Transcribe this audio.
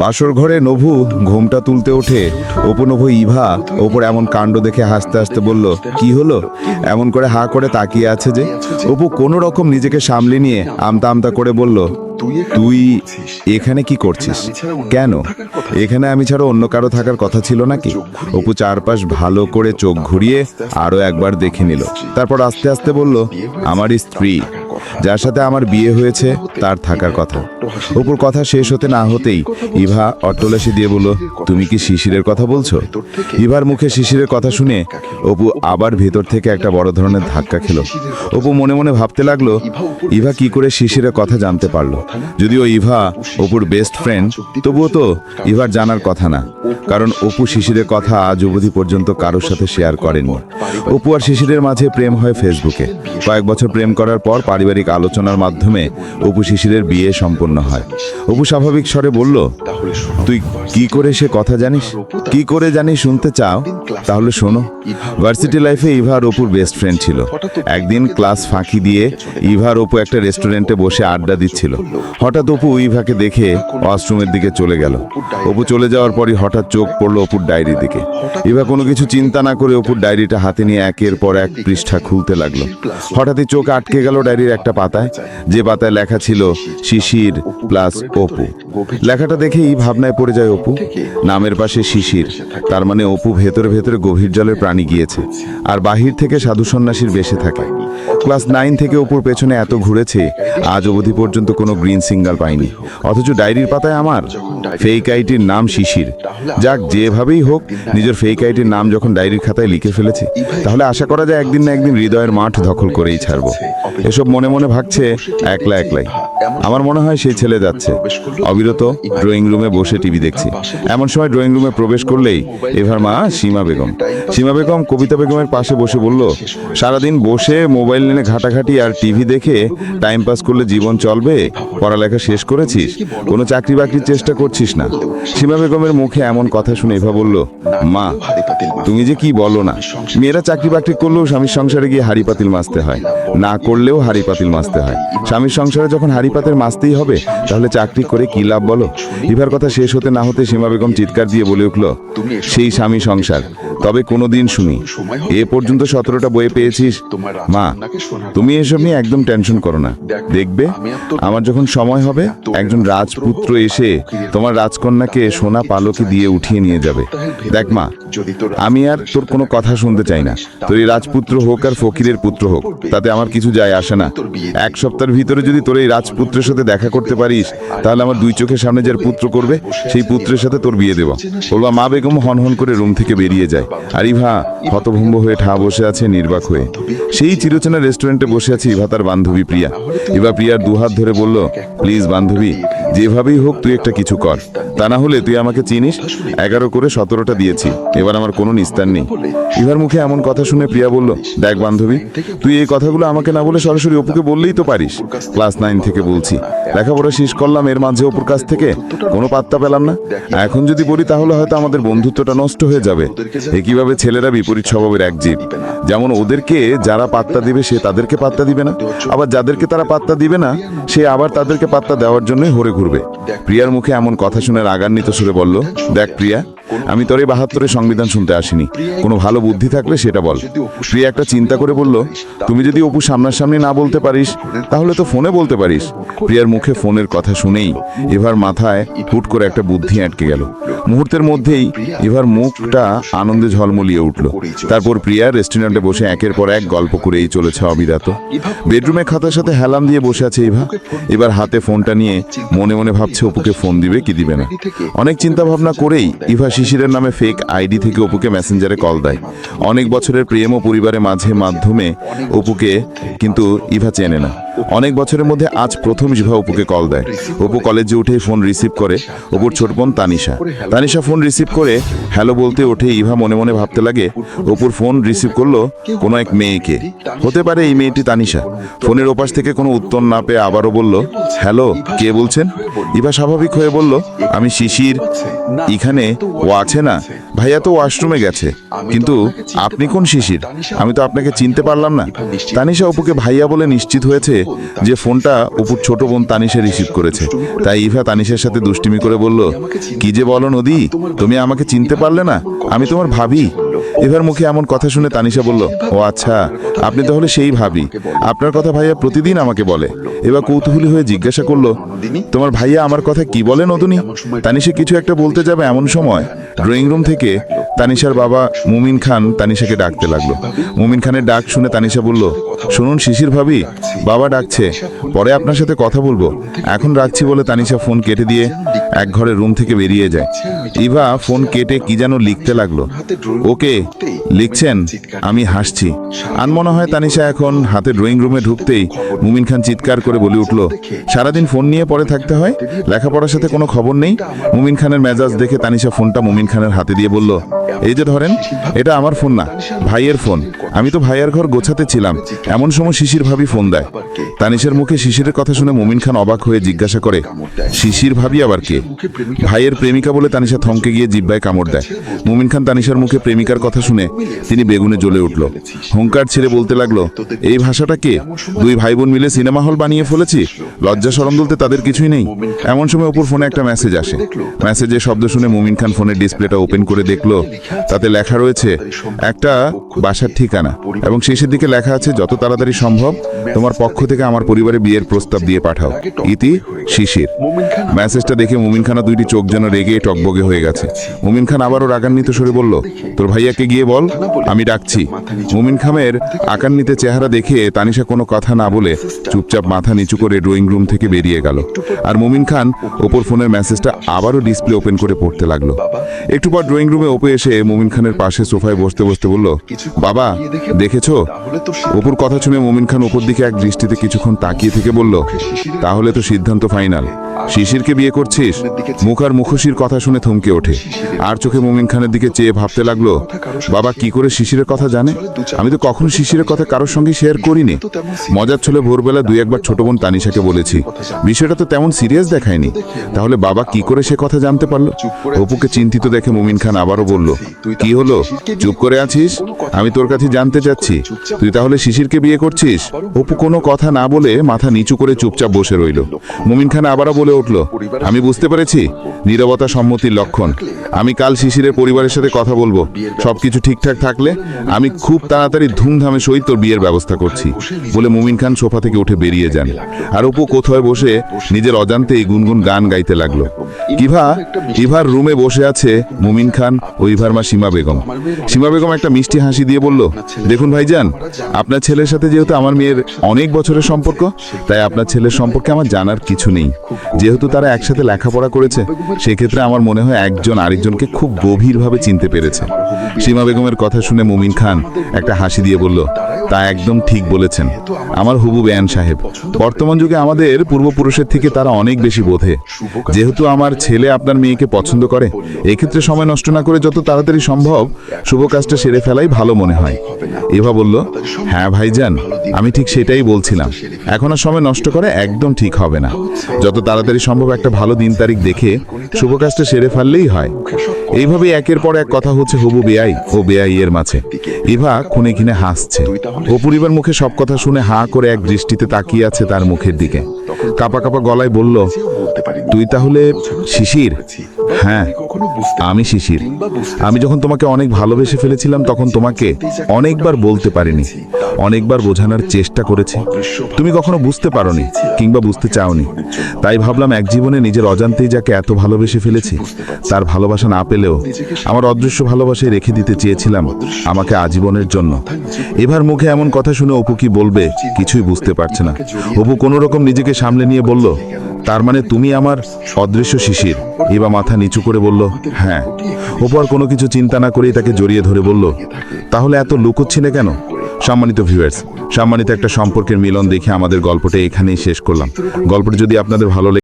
বাসর ঘরে নভু ঘুমটা তুলতে ওঠে। অপনভু ইভা ওপর এমন কাণ্ড দেখে হাসতে হাসতে বলল, কি হলো? এমন করে হা করে তাকিয়ে আছে যে? অপু কোনো রকম নিজেকে সামলে নিয়ে আমতা আমতা করে বলল, তুই এখানে কি করছিস? কেন? এখানে আমি ছাড়া অন্য কারও থাকার কথা ছিল নাকি? অপু চারপাশ ভালো করে চোখ ঘুরিয়ে আরও একবার দেখে নিল। তারপর আস্তে আস্তে বলল, আমার স্ত্রী যার সাথে আমার বিয়ে হয়েছে, তার থাকার কথা। অপুর কথা শেষ হতে না হতেই ইভা অট্টলাসি দিয়ে বলল, তুমি কি শিশিরের কথা বলছো? ইভার মুখে শিশিরের কথা শুনে অপু আবার ভেতর থেকে একটা বড় ধরনের ধাক্কা খেলো। অপু মনে মনে ভাবতে লাগল, ইভা কি করে শিশিরের কথা জানতে পারল? যদিও ইভা অপুর বেস্ট ফ্রেন্ড তবুও তো ইভার জানার কথা না। কারণ অপু শিশিরের কথা আজ অবধি পর্যন্ত কারোর সাথে শেয়ার করেনি। অপু আর শিশিরের মাঝে প্রেম হয় ফেসবুকে কয়েক বছর প্রেম করার পর পারিবারিক আলোচনার মাধ্যমে অপু শিশিরের বিয়ে সম্পন্ন হয়। অপু স্বাভাবিক স্বরে বলল, তুই কি করে সে কথা জানিস? কি করে জানিস শুনতে চাও? তাহলে শোনো। ভার্সিটি লাইফে ইভা আর অপুর বেস্ট ফ্রেন্ড ছিল। একদিন ক্লাস ফাঁকি দিয়ে ইভা আর অপু একটা রেস্টুরেন্টে বসে আড্ডা দিচ্ছিল। হঠাৎ অপু ইভাকে দেখে ওয়াশরুমের দিকে চলে গেল। অপু চলে যাওয়ার পরই হঠাৎ চোখ পড়ল অপুর ডায়েরির দিকে। ইভা কোনো কিছু চিন্তা না করে অপুর ডায়েরিটা হাতে নিয়ে একের পর এক পৃষ্ঠা খুলতে লাগল। হঠাৎই চোখ আটকে গেল ডায়েরির একটা পাতায়, যে পাতায় লেখা ছিল শিশির প্লাস অপু। লেখাটা দেখেই ভাবনায় পড়ে যায় অপু। নামের পাশে শিশির, তার মানে অপু ভেতরে ভেতরে গভীর জলের প্রাণী গিয়েছে আর বাহির থেকে সাধু সন্ন্যাসীর বেশে থাকে। ক্লাস নাইন থেকে অপুর পেছনে এত ঘুরেছে, আজ অবধি পর্যন্ত কোনো গ্রিন সিঙ্গাল পাইনি। অথচ ডায়েরির পাতায় আমার ফেক আইটির নাম শিশির। যাক, যেভাবেই হোক, নিজের ফেক আইটির নাম যখন ডায়েরির খাতায় লিখে ফেলেছি, তাহলে আশা করা যায় একদিন না একদিন হৃদয়ের মাঠ দখল করেই ছাড়বো। এসব মনে মনে ভাগছে একলা একলাই। আমার মনে হয় সেই ছেলে যাচ্ছে। অবিরত ড্রয়িং রুমে বসে টিভি দেখছি। এমন সময় ড্রয়িং রুমে প্রবেশ করলেই এভার মা সীমা বেগম। সীমা বেগম কবিতা বেগমের পাশে বসে বলল সারাদিন বসে মোবাইল নিয়ে ঘাটাঘাটি আর টিভি দেখে টাইম পাস করলে জীবন চলবে পড়ালেখা শেষ করেছিস? কোনো চাকরি বাকরির চেষ্টা করছিস না? সীমা বেগমের মুখে এমন কথা শুনে এভা বলল মা তুমি যে কি বলো না? মেয়েরা চাকরি বাকরি করলেও স্বামীর সংসারে গিয়ে হাড়ি পাতিল মাজতে হয়। না করলেও হাড়ি পাতিল মাজতে হয়। স্বামীর সংসারে যখন হাড়ি পাতিল মাজতেই হবে? তাহলে চাকরি করে কি লাভ বলো? ইভার কথা শেষ হতে না হতে সীমা বেগম চিৎকার দিয়ে বলে উঠল, সেই স্বামী সংসার। তবে কোনোদিন শুনি, এ পর্যন্ত সতেরোটা বইয়ে পেয়েছিস? মা, তুমি এসব নিয়ে একদম টেনশন করো না। দেখবে, আমার যখন সময় হবে, একজন রাজপুত্র এসে তোমার রাজকন্যাকে সোনা পালকে দিয়ে উঠিয়ে নিয়ে যাবে। দেখ মা, আমি আর তোর কোনো কথা শুনতে চাই না। তোর এই রাজপুত্র হোক আর ফকিরের পুত্র হোক, তাতে আমার কিছু যায় আসে না। এক সপ্তাহের ভিতরে যদি তোর এই রাজপুত্রের সাথে দেখা করতে পারিস, তাহলে আমার দুই চোখের সামনে যার পুত্র করবে, সেই পুত্রের সাথে তোর বিয়ে দেব। বলবা, মা বেগম হন হন করে রুম থেকে বেরিয়ে যায়। আর ইভা হতভম্ব হয়ে ঠা বসে আছে নির্বাক হয়ে। সেই চিরচেনা রেস্টুরেন্টে বসে আছে ইভা তার বান্ধবী প্রিয়া। ইভা প্রিয়ার দুহাত ধরে বলল প্লিজ বান্ধবী যেভাবেই হোক, তুই একটা কিছু কর। তা না হলে তুই আমাকে চিনিস? এগারো করে সতেরোটা দিয়েছি। এবার আমার কোনো নিস্তার নেই। ইভার মুখে এমন কথা শুনে প্রিয়া বলল, দেখ বান্ধবী, তুই এই কথাগুলো আমাকে না বলে সরাসরি অপুকে বললেই তো পারিস। ক্লাস নাইন থেকে বলছি। লেখাপড়া শেষ করলাম, এর মাঝে অপুর কাছ থেকে কোনো পাত্তা পেলাম না। এখন যদি বলি, তাহলে হয়তো আমাদের বন্ধুত্বটা নষ্ট হয়ে যাবে। একইভাবে ছেলেরা বিপরীত স্বভাবের এক জীব। যেমন ওদেরকে যারা পাত্তা দিবে, সে তাদেরকে পাত্তা দিবে না। আবার যাদেরকে তারা পাত্তা দিবে না, সে আবার তাদেরকে পাত্তা দেওয়ার জন্যই হরে ঘুরবে প্রিয়ার মুখে এমন কথা শুনে রাগান্বিত সুরে বলল, দেখ প্রিয়া, আমি তোর এই বাহাত্তরের সংবিধান শুনতে আসিনি। কোনো ভালো বুদ্ধি থাকলে সেটা বল। প্রিয়া একটা চিন্তা করে বলল, তুমি যদি অপু সামনাসামনি না বলতে পারিস, তাহলে তো ফোনে বলতে পারিস। প্রিয়ার মুখে ফোনের কথা শুনেই এভার মাথায় হুট করে একটা বুদ্ধি আটকে গেল। মুহূর্তের মধ্যেই এভার মুখটা আনন্দে ঝলমলিয়ে উঠল। তারপর প্রিয়া রেস্টুরেন্টে বসে একের পর এক গল্প করেই চলেছে অবিরত। বেডরুমে খাতার সাথে হেলাম দিয়ে বসে আছে ইভা এবার হাতে ফোনটা নিয়ে মনে মনে মনে ভাবছে অপুকে ফোন দিবে, কি দিবে না। অনেক চিন্তা ভাবনা করেই ইভা শিশিরের নামে ফেক আইডি থেকে অপুকে মেসেঞ্জারে কল দেয়। অনেক বছরের প্রেম ও পরিবারের মাঝে মাধ্যমে অপুকে কিন্তু ইভা চেনে না। অনেক বছরের মধ্যে আজ প্রথম ইভা অপুকে কল দেয়। অপু কলেজে উঠে ফোন রিসিভ করে। অপুর ছোট বোন তানিশা। তানিশা ফোন রিসিভ করে হ্যালো বলতে ওঠে ইভা মনে মনে ভাবতে লাগে অপুর ফোন রিসিভ করল কোনো এক মেয়েকে। হতে পারে এই মেয়েটি তানিশা। ফোনের ওপাশ থেকে কোনো উত্তর না পেয়ে আবারও বলল হ্যালো কে বলছেন? ইভা স্বাভাবিক হয়ে বলল আমি শিশির। এখানে ও আছে না? ভাইয়া তো ওয়াশরুমে গেছে। কিন্তু আপনি কোন শিশির? আমি তো আপনাকে চিনতে পারলাম না। তানিশা অপুকে ভাইয়া বলে নিশ্চিত হয়েছে যে ফোনটা অপুর ছোট বোন তানিশা রিসিভ করেছে। তাই ইভা তানিশার সাথে দুষ্টিমি করে বলল কি যে বলো নদী? তুমি আমাকে চিনতে পারলে না? আমি তোমার ভাবি। এবার মুখে এমন কথা শুনে তানিশা বলল, ও আচ্ছা আপনি তাহলে সেই ভাবি। আপনার কথা ভাইয়া প্রতিদিন আমাকে বলে। এবার কৌতূহলী হয়ে জিজ্ঞাসা করল, তোমার ভাইয়া আমার কথা কি বলে নতুনি তানিশা কিছু একটা বলতে যাবে এমন সময় ড্রয়িং রুম থেকে তানিশার বাবা মুমিন খান তানিশাকে ডাকতে লাগল। মুমিন খানের ডাক শুনে তানিশা বলল, শুনুন শিশির ভাবি, বাবা ডাকছে, পরে আপনার সাথে কথা বলব। এখন রাখছি বলে তানিশা ফোন কেটে দিয়ে এক ঘরে রুম থেকে বেরিয়ে যায়। ইভা ফোন কেটে কি যেন লিখতে লাগল। ওকে, লিখছেন? আমি হাসছি। আর মনে হয় তানিশা এখন হাতে ড্রয়িং রুমে ঢুকতেই মুমিন খান চিৎকার করে বলে উঠল, সারাদিন ফোন নিয়ে পড়ে থাকতে হয়? লেখাপড়ার সাথে কোনো খবর নেই? মুমিন খানের মেজাজ দেখে তানিশা ফোনটা মুমিন খানের হাতে দিয়ে বলল, এই যে ধরেন, এটা আমার ফোন না, ভাইয়ের ফোন। আমি তো ভাইয়ের ঘর গোছাতে ছিলাম। এমন সময় শিশির ভাবি ফোন দেয়। তানিশের মুখে শিশিরের কথা শুনে মুমিন খান অবাক হয়ে জিজ্ঞাসা করে, শিশির ভাবি আবার কে? ভাইয়ের প্রেমিকা বলে তানিশা থমকে গিয়ে জিব্বায় কামড় দেয়। মুমিন খান তানিশার মুখে প্রেমিকার কথা শুনে তিনি বেগুনে জ্বলে উঠল। হুঙ্কার ছেড়ে বলতে লাগল এই ভাষাটা কে? দুই ভাই বোন মিলে সিনেমা হল বানিয়ে ফেলেছি? লজ্জা সরম বলতে তাদের কিছুই নেই। এমন সময় ওপর ফোনে একটা মেসেজ আসে। মেসেজের শব্দ শুনে মুমিন খান ফোনের ডিসপ্লেটা ওপেন করে দেখল তাতে লেখা রয়েছে একটা বাসার ঠিকানা এবং শেষের দিকে লেখা আছে যত তাড়াতাড়ি সম্ভব তোমার পক্ষ থেকে আমার পরিবারে বিয়ের প্রস্তাব দিয়ে পাঠাও। ইতি শিশির। মেসেজটা দেখে মুমিন খানা দুইটি চোখ যেন রেগে টকবগে হয়ে গেছে। মুমিন খান আবারও রাগান্বিত সরে বলল, তোর ভাইয়াকে গিয়ে বল, আমি ডাকছি। মুমিন খামের আকান্বিত চেহারা দেখে তানিশা কোনো কথা না বলে চুপচাপ মাথা নিচু করে ড্রয়িং রুম থেকে বেরিয়ে গেল। আর মুমিন খান ওপর ফোনের মেসেজটা আবারও ডিসপ্লে ওপেন করে পড়তে লাগল। একটু পর ড্রয়িং রুমে ওপে এসে মুমিন খানের পাশে সোফায় বসতে বসতে বলল, বাবা, দেখেছ? অপুর কথা শুনে মুমিন খান ওপর দিকে এক দৃষ্টিতে কিছুক্ষণ তাকিয়ে থেকে বলল, তাহলে তো সিদ্ধান্ত ফাইনাল। শিশিরকে বিয়ে করছিস? মুখ আর মুখোশির কথা শুনে থমকে ওঠে। আর চোখে মুমিন খানের দিকে চেয়ে ভাবতে লাগল, বাবা কি করে শিশিরের কথা জানে? আমি তো কখনো শিশিরের কথা কারোর সঙ্গে শেয়ার করিনি। মজার ছলে ভোরবেলা দুই একবার ছোট বোন তানিশাকে বলেছি, বিষয়টা তো তেমন সিরিয়াস দেখায়নি। তাহলে বাবা কি করে সে কথা জানতে পারল? অপুকে চিন্তিত দেখে মুমিন খান আবারও বলল, কি হলো? চুপ করে আছিস? আমি তোর কাছে জানতে চাচ্ছি। তুই তাহলে শিশিরকে বিয়ে করছিস? অপু কোনো কথা না বলে মাথা নিচু করে চুপচাপ বসে রইল। মুমিন খান আবারও বলে উঠল, আমি বুঝতে পেরেছি নীরবতা সম্মতির লক্ষণ। আমি কাল শিশিরের পরিবারের সাথে কথা বলব। সবকিছু ঠিকঠাক থাকলে আমি খুব তাড়াতাড়ি ধুমধামে সহিত তোর বিয়ের ব্যবস্থা করছি, বলে মুমিন খান সোফা থেকে উঠে বেরিয়ে যান। আর অপু কোথায় বসে নিজের অজান্তেই গুনগুন গান গাইতে লাগল। ইভা, ইভার রুমে বসে আছে মুমিন খান ও ইভার মা সীমা বেগম। সীমা বেগম একটা মিষ্টি হাসি দিয়ে বলল, দেখুন ভাইজান, আপনার ছেলের সাথে যেহেতু আমার মেয়ের অনেক বছরের সম্পর্ক, তাই আপনার ছেলের সম্পর্কে আমার জানার কিছু নেই। যেহেতু তারা একসাথে লেখাপড়া করেছে, সেক্ষেত্রে আমার মনে হয় একজন আরেকজনকে খুব গভীরভাবে চিনতে পেরেছে। সীমা বেগমের কথা শুনে মুমিন খান একটা হাসি দিয়ে বলল তা একদম ঠিক বলেছেন। আমার হুবু বেয়ান সাহেব, বর্তমান যুগে আমাদের পূর্বপুরুষের থেকে তারা অনেক বেশি বোধে। যেহেতু আমার ছেলে আপনার মেয়েকে পছন্দ করে, এক্ষেত্রে সময় নষ্ট না করে যত তাড়াতাড়ি সম্ভব শুভ কাজটা সেরে ফেলাই ভালো মনে হয়। এভা বলল হ্যাঁ ভাইজান, আমি ঠিক সেটাই বলছিলাম। এখন আর সময় নষ্ট করে একদম ঠিক হবে না। যত তাড়াতাড়ি সম্ভব একটা ভালো দিন তারিখ দেখে শুভ কাজটা সেরে ফেললেই হয়। এইভাবে একের পর এক কথা হচ্ছে হবু বেআই ও বেআই এর মাঝে। ইভা খুনে কিনে হাসছে। ও পরিবার মুখে সব কথা শুনে হা করে এক দৃষ্টিতে তাকিয়ে আছে তার মুখের দিকে। কাপা কাপা গলায় বলল তুই তাহলে শিশির? হ্যাঁ আমি শিশির। আমি যখন তোমাকে অনেক ভালোবেসে ফেলেছিলাম তখন তোমাকে অনেকবার বলতে পারিনি। অনেকবার বোঝানোর চেষ্টা করেছি। তুমি কখনো বুঝতে পারোনি কিংবা বুঝতে চাওনি। তাই ভাবলাম এক জীবনে নিজের অজান্তেই যাকে এত ভালোবেসে ফেলেছি তার ভালোবাসা না পেলেও আমার অদৃশ্য ভালোবাসায় রেখে দিতে চেয়েছিলাম আমাকে আজীবনের জন্য। এবার মুখে এমন কথা শুনে অপু কি বলবে কিছুই বুঝতে পারছে না। অপু কোনো রকম নিজেকে সামলে নিয়ে বলল তার মানে তুমি আমার অদৃশ্য শিশির। এবার মাথা নিচু করে বলল হ্যাঁ। ওপর কোনো কিছু চিন্তা না করেই তাকে জড়িয়ে ধরে বলল, তাহলে এত লুকোচ্ছিলে কেন? সম্মানিত ভিউয়ার্স, সম্মানিত একটা সম্পর্কের মিলন দেখে আমাদের গল্পটা এখানেই শেষ করলাম। গল্পটা যদি আপনাদের ভালো